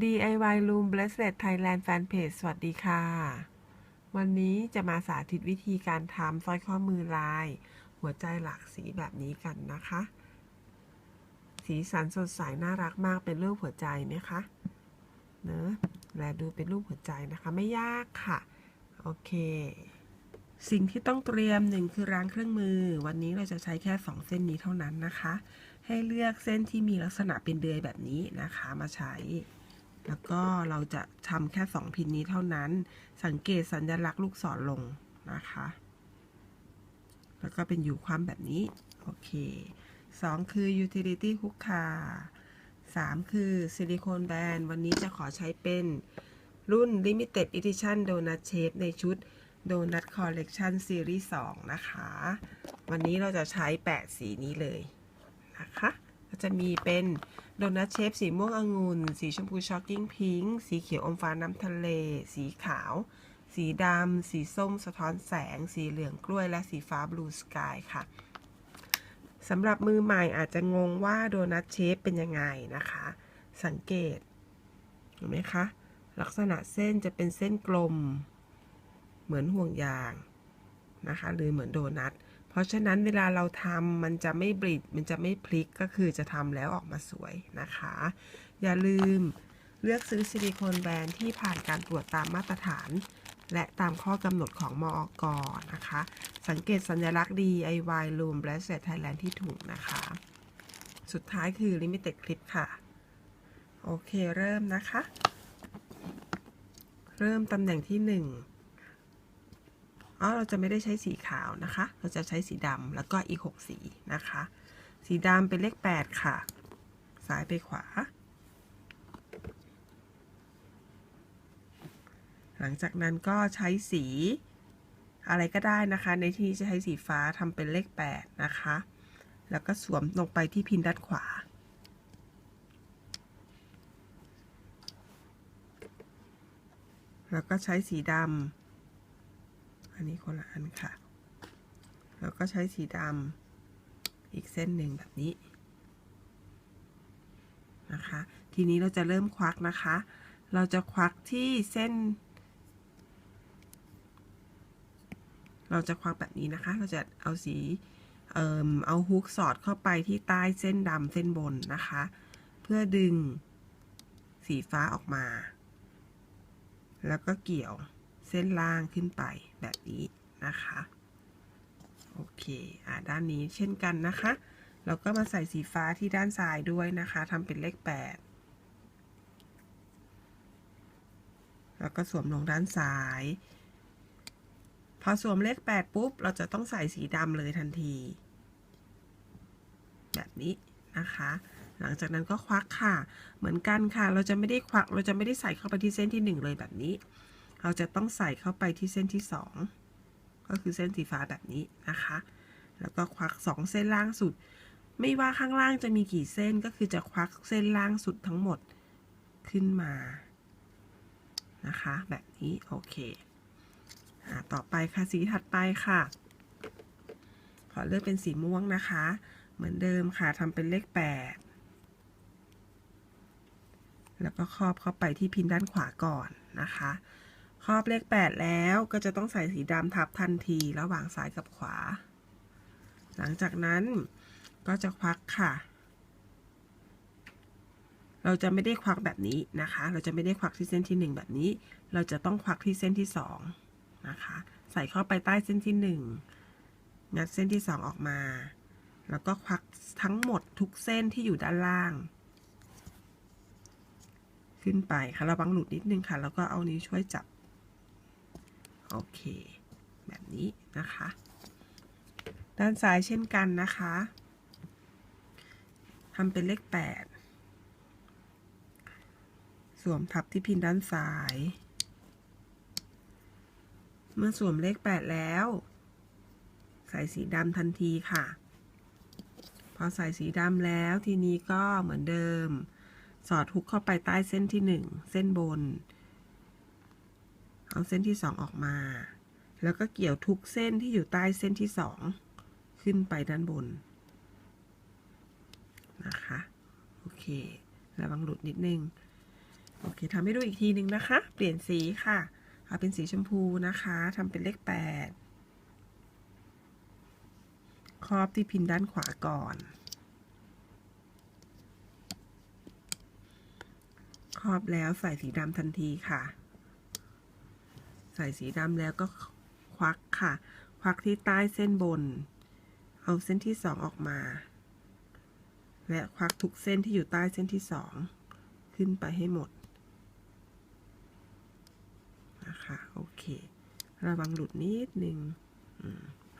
DIY Room Bracelet Thailand Fanpage สวัสดีค่ะ วันนี้จะมาสาธิตวิธีการทำสร้อยข้อมือลาย หัวใจหลากสีแบบนี้กันนะคะ สีสันสดใสน่ารักมากเป็นรูปหัวใจไหมคะเนอะแลดูเป็นรูปหัวใจนะคะไม่ยากค่ะ โอเค สิ่งที่ต้องเตรียมหนึ่งคือรางเครื่องมือ วันนี้เราจะใช้แค่ 2 เส้นนี้เท่านั้นนะคะ ให้เลือกเส้นที่มีลักษณะเป็นเดือยแบบนี้นะคะมาใช้ แล้วก็เราจะทำแค่ 2 พินนี้เท่านั้น สังเกตสัญลักษณ์ลูกศรลงนะคะ แล้วก็เป็นอยู่ความแบบนี้ โอเค 2 คือ utility hook ค่ะ3คือซิลิโคนแบนวันนี้จะขอใช้เป็นรุ่น limited edition donut shape ในชุด donut collection series 2 นะคะ วันนี้เราจะใช้ 8 สีนี้เลยนะคะ ก็จะมีเป็นโดนัทเชฟสีม่วงองุ่น สีชมพูช็อกกิ้งพิงค์ สีเขียวอมฟ้าน้ำทะเล สีขาว สีดำ สีส้มสะท้อนแสง สีเหลืองกล้วย และสีฟ้าบลูสกายค่ะสำหรับมือใหม่อาจจะงงว่าโดนัทเชฟเป็นยังไงนะคะ สังเกตเห็นไหมคะ ลักษณะเส้นจะเป็นเส้นกลม เหมือนห่วงยางนะคะ หรือเหมือนโดนัท เพราะฉะนั้นเวลาเราทำมันจะไม่บริดมันจะไม่พลิกก็คือจะทำแล้วออกมาสวยนะคะ อย่าลืมเลือกซื้อซิลิโคนแบรนด์ที่ผ่านการตรวจตามมาตรฐาน และตามข้อกำหนดของมอกนะคะ สังเกตสัญลักษณ์ DIY Room Bracelet Thailand ที่ถุงนะคะ สุดท้ายคือ Limited Clip ค่ะ โอเคเริ่มนะคะ เริ่มตำแหน่งที่1อ๋อ เราจะไม่ได้ใช้สีขาวนะคะ เราจะใช้สีดำแล้วก็อีก 6 สีนะคะ สีดำเป็นเลข 8 ค่ะ ซ้ายไปขวา หลังจากนั้นก็ใช้สีอะไรก็ได้นะคะ ในที่นี้จะใช้สีฟ้าทำเป็นเลข 8 นะคะ แล้วก็สวมลงไปที่พินด้านขวาแล้วก็ใช้สีดำ นนี้คนละอันค่ะ แล้วก็ใช้สีดำอีกเส้นหนึ่งแบบนี้นะคะ ทีนี้เราจะเริ่มควักนะคะ เราจะควักที่เส้น เราจะควักแบบนี้นะคะ เราจะเอาสีเอ่อเอาฮุกสอดเข้าไปที่ใต้เส้นดำเส้นบนนะคะ เพื่อดึงสีฟ้าออกมา แล้วก็เกี่ยว ส้นล่างขึ้นไปแบบนี้นะคะ โอเคอ่าด้านนี้เช่นกันนะคะ เราก็มาใส่สีฟ้าที่ด้านซ้ายด้วยนะคะทำเป็นเลข 8 แล้วก็สวมลงด้านซ้าย พอสวมเลข 8 ปุ๊บ เราจะต้องใส่สีดำเลยทันที แบบนี้นะคะหลังจากนั้นก็ควักค่ะ เหมือนกันค่ะ เราจะไม่ได้ควัก เราจะไม่ได้ใส่เข้าไปที่เส้นที่ 1 เลยแบบนี้ เราจะต้องใส่เข้าไปที่เส้นที่ 2 ก็คือเส้นสีฟ้าแบบนี้นะคะ แล้วก็ควัก 2 เส้นล่างสุด ไม่ว่าข้างล่างจะมีกี่เส้นก็คือจะควักเส้นล่างสุดทั้งหมดขึ้นมานะคะ แบบนี้โอเคอต่อไปค่ะสีถัดไปค่ะ ขอเลือกเป็นสีม่วงนะคะ เหมือนเดิมค่ะทำเป็นเลข 8 แล้วก็ครอบเข้าไปที่พินด้านขวาก่อนนะคะ ครอบเลข8แล้วก็จะต้องใส่สีดำทับทันทีระหว่างซ้ายกับขวา หลังจากนั้นก็จะควักค่ะ เราจะไม่ได้ควักแบบนี้นะคะ เราจะไม่ได้ควักที่เส้นที่ 1 แบบนี้ เราจะต้องควักที่เส้นที่2นะคะ ใส่เข้าไปใต้เส้นที่ 1 งัดเส้นที่ 2 ออกมา แล้วก็ควักทั้งหมดทุกเส้นที่อยู่ด้านล่าง ขึ้นไปค่ะระวังหลุดนิดนึงค่ะ แล้วก็เอานี้วช่วยจับ โอเค แบบนี้นะคะ ด้านซ้ายเช่นกันนะคะทำเป็นเลข8สวมทับที่พินด้านซ้าย เมื่อสวมเลข8แล้ว ใส่สีดำทันทีค่ะ พอใส่สีดำแล้วทีนี้ก็เหมือนเดิม สอดฮุกเข้าไปใต้เส้นที่1เส้นบน เอาเส้นที่2องออกมา แล้วก็เกี่ยวทุกเส้นที่อยู่ใต้เส้นที่2ขึ้นไปด้านบนนะคะ โอเค ระวังหลุดนิดนึง โอเคทำให้ดูอีกทีหนึ่งนะคะ เปลี่ยนสีค่ะ เอาเป็นสีชมพูนะคะทำเป็นเลขแปดครอบที่พินด้านขวาก่อน ครอบแล้วใส่สีดำทันทีค่ะ ใส่สีดำแล้วก็ควักค่ะ ควักที่ใต้เส้นบน เอาเส้นที่สองออกมา และควักทุกเส้นที่อยู่ใต้เส้นที่สองขึ้นไปให้หมดนะคะโอเคระวังหลุดนิดนึง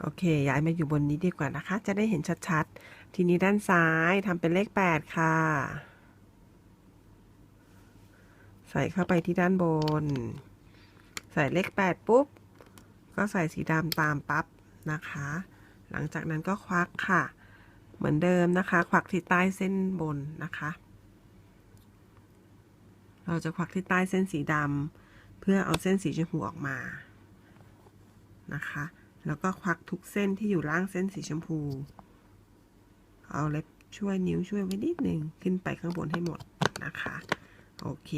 โอเค ย้ายมาอยู่บนนี้ดีกว่านะคะ จะได้เห็นชัดๆ ทีนี้ด้านซ้ายทำเป็นเลข 8 ค่ะ ใส่เข้าไปที่ด้านบน ใส่เลข 8 ปุ๊บ ก็ใส่สีดำตามปั๊บนะคะ หลังจากนั้นก็ควักค่ะ เหมือนเดิมนะคะ ควักที่ใต้เส้นบนนะคะ เราจะควักที่ใต้เส้นสีดำเพื่อเอาเส้นสีชมพูออกมานะคะ แล้วก็ควักทุกเส้นที่อยู่ล่างเส้นสีชมพู เอาเล็บช่วยนิ้วช่วยไว้นิดหนึ่งขึ้นไปข้างบนให้หมดนะคะ โอเค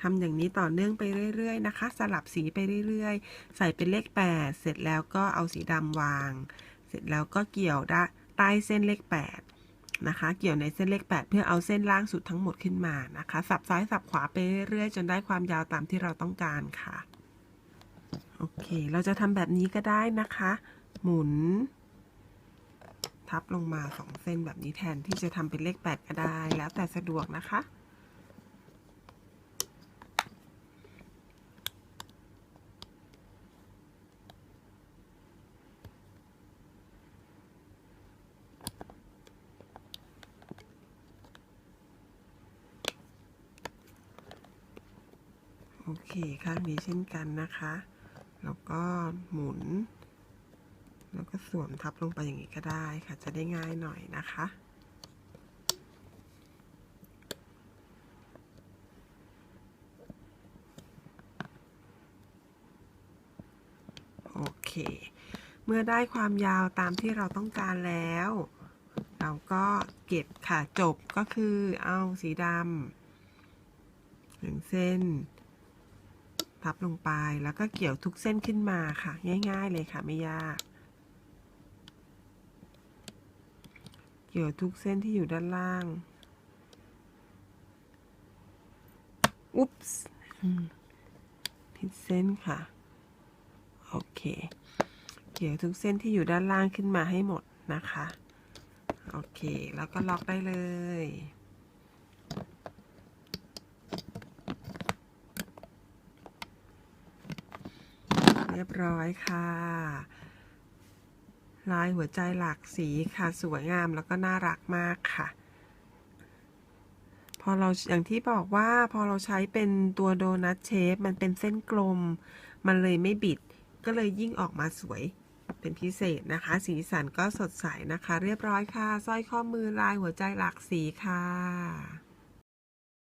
ทำอย่างนี้ต่อเนื่องไปเรื่อย ๆ นะคะ สลับสีไปเรื่อย ๆ ใส่เป็นเลข 8 เสร็จแล้วก็เอาสีดำวาง เสร็จแล้วก็เกี่ยวได้ใต้เส้นเลข 8 นะคะ เกี่ยวในเส้นเลข 8 เพื่อเอาเส้นล่างสุดทั้งหมดขึ้นมานะคะ สับซ้ายสับขวาไปเรื่อยๆ จนได้ความยาวตามที่เราต้องการค่ะ โอเค เราจะทำแบบนี้ก็ได้นะคะ หมุน ทับลงมาสองเส้นแบบนี้แทนที่จะทำเป็นเลข 8 ก็ได้ แล้วแต่สะดวกนะคะ อเคข้างนี้เช่นกันนะคะ แล้วก็หมุน แล้วก็สวมทับลงไปอย่างนี้ก็ได้ค่ะ จะได้ง่ายหน่อยนะคะโอเค เมื่อได้ความยาวตามที่เราต้องการแล้ว เราก็เก็บค่ะจบก็คือเอาสีดำหนึ่งเส้น พับลงไปแล้วก็เกี่ยวทุกเส้นขึ้นมาค่ะ ง่าย ๆ เลยค่ะไม่ยาก เกี่ยวทุกเส้นที่อยู่ด้านล่าง อุ๊ปส์ผิดเส้นค่ะ โอเค เกี่ยวทุกเส้นที่อยู่ด้านล่างขึ้นมาให้หมดนะคะ โอเค แล้วก็ล็อกได้เลย รียบร้อยค่ะ ลายหัวใจหลากสีค่ะสวยงามแล้วก็น่ารักมากค่ะ พอเราอย่างที่บอกว่าพอเราใช้เป็นตัวโดนัทเชฟมันเป็นเส้นกลม มันเลยไม่บิด ก็เลยยิ่งออกมาสวยเป็นพิเศษนะคะ สีสันก็สดใสนะคะ เรียบร้อยค่ะสร้อยข้อมือลายหัวใจหลากสีค่ะ